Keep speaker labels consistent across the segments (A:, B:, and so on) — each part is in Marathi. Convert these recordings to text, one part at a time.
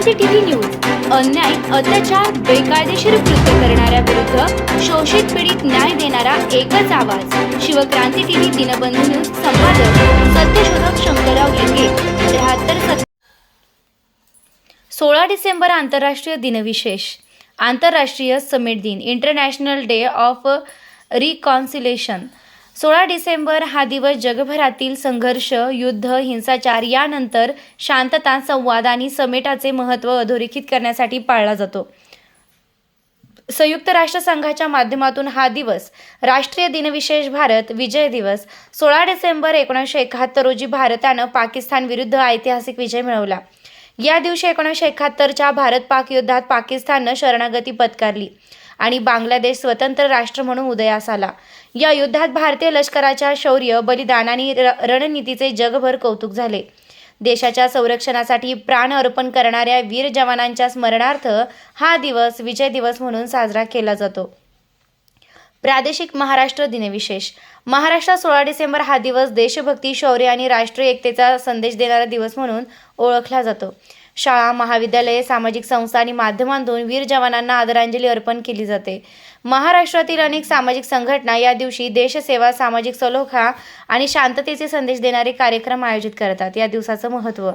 A: क्रांती टीव्ही न्यूज. अन्याय अत्याचार बेकायदेशीर कृत्य करणाऱ्या विरुद्ध शोषित पीडित न्याय देणारा एकच आवाज. शिवक्रांती टीव्ही दिनबंधू न्यूज संपादक सत्यशोधक शंकरराव लिंगे त्र्याहत्तर सोळा डिसेंबर आंतरराष्ट्रीय दिनविशेष. आंतरराष्ट्रीय समिट दिन इंटरनॅशनल डे ऑफ रिकॉन्सिलेशन सोळा डिसेंबर हा दिवस जगभरातील संघर्ष युद्ध हिंसाचार यानंतर शांतता संवाद आणि समेटाचे महत्त्व अधोरेखित करण्यासाठी पाळला जातो. संयुक्त राष्ट्रसंघाच्या माध्यमातून हा दिवस राष्ट्रीय दिनविशेष भारत विजय दिवस सोळा डिसेंबर एकोणीसशे एकाहत्तर रोजी भारतानं पाकिस्तान विरुद्ध ऐतिहासिक विजय मिळवला. या दिवशी एकोणीसशे एकाहत्तरच्या भारत पाक युद्धात पाकिस्ताननं शरणागती पत्कारली आणि बांगलादेश स्वतंत्र राष्ट्र म्हणून उदयास आला. या युद्धात भारतीय लष्कराच्या शौर्य बलिदान आणि र- रणनीतीचे जगभर कौतुक झाले. देशाच्या संरक्षणासाठी प्राण अर्पण करणाऱ्या वीर जवानांच्या स्मरणार्थ हा दिवस विजय दिवस म्हणून साजरा केला जातो. प्रादेशिक महाराष्ट्र दिनविशेष. महाराष्ट्रात सोळा डिसेंबर हा दिवस देशभक्ती शौर्य आणि राष्ट्रीय एकतेचा संदेश देणारा दिवस म्हणून ओळखला जातो. शाळा महाविद्यालये सामाजिक संस्था आणि माध्यमांतून वीर जवानांना आदरांजली अर्पण केली जाते. महाराष्ट्रातील अनेक सामाजिक संघटना या दिवशी देशसेवा सामाजिक सलोखा आणि शांततेचे संदेश देणारे कार्यक्रम आयोजित करतात. या दिवसाचं महत्त्व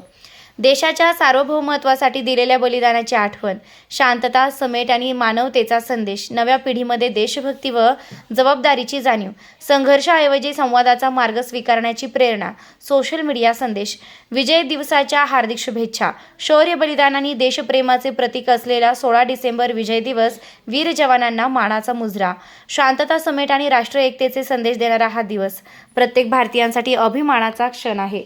A: देशाच्या सार्वभौमत्वासाठी दिलेल्या बलिदानाची आठवण शांतता समेट आणि मानवतेचा संदेश नव्या पिढीमध्ये देशभक्ती व जबाबदारीची जाणीव संघर्षाऐवजी संवादाचा मार्ग स्वीकारण्याची प्रेरणा सोशल मीडिया संदेश विजय दिवसाच्या हार्दिक शुभेच्छा शौर्य बलिदान आणि देशप्रेमाचे प्रतीक असलेला सोळा डिसेंबर विजय दिवस वीर जवानांना मानाचा मुजरा शांतता समेट आणि राष्ट्र एकतेचे संदेश देणारा हा दिवस प्रत्येक भारतीयांसाठी अभिमानाचा क्षण आहे.